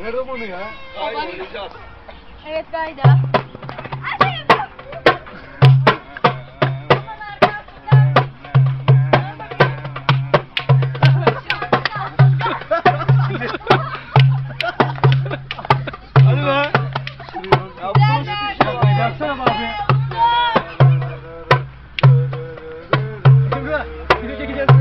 Nerede bunu ya? Evet Gayda. Hadi be. Baksana abi. Emre, bir de. Ağzına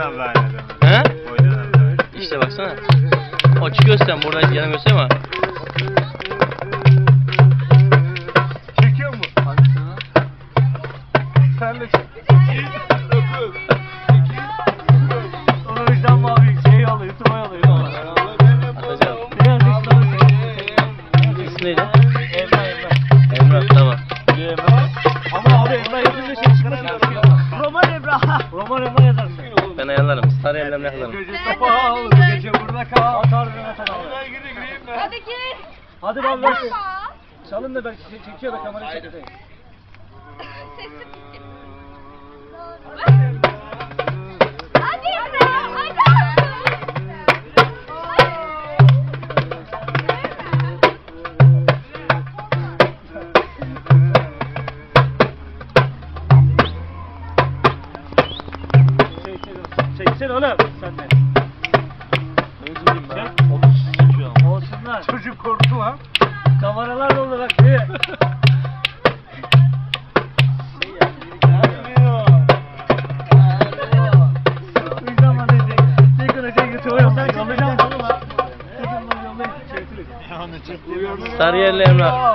Abi aynen. He? Oynan abi. İşte baksana. Çıkıyor sen buradan yana göster ama. Çekiyor mu? Sen de çek. Onu vicdan mı abi? Şey alıyor, YouTube'a alıyor. Atacağım. Biraz işte İsmi neydi? Emre, Emre. Emrah tamam. Ama Ben ayarlarım. Sarı ellemle ayarlarım. Gece sefa olur, gece burada kal. Atar bir atar abi. Hadi gir. Hadi lan ver. Çalın da ben çe- çekiyor da kamerayı çekeyim. Çeksene oğlum sen de. Çek. Olsunlar. Çocuk korktu lan. Kameralar da olur bak. iyi. Vicdan var diyecek. Çek onu çek YouTube'a yollayacağım. Yollayacağım. Çekin bunu yollayın. Çektiriz. Sarı yerli Emrah.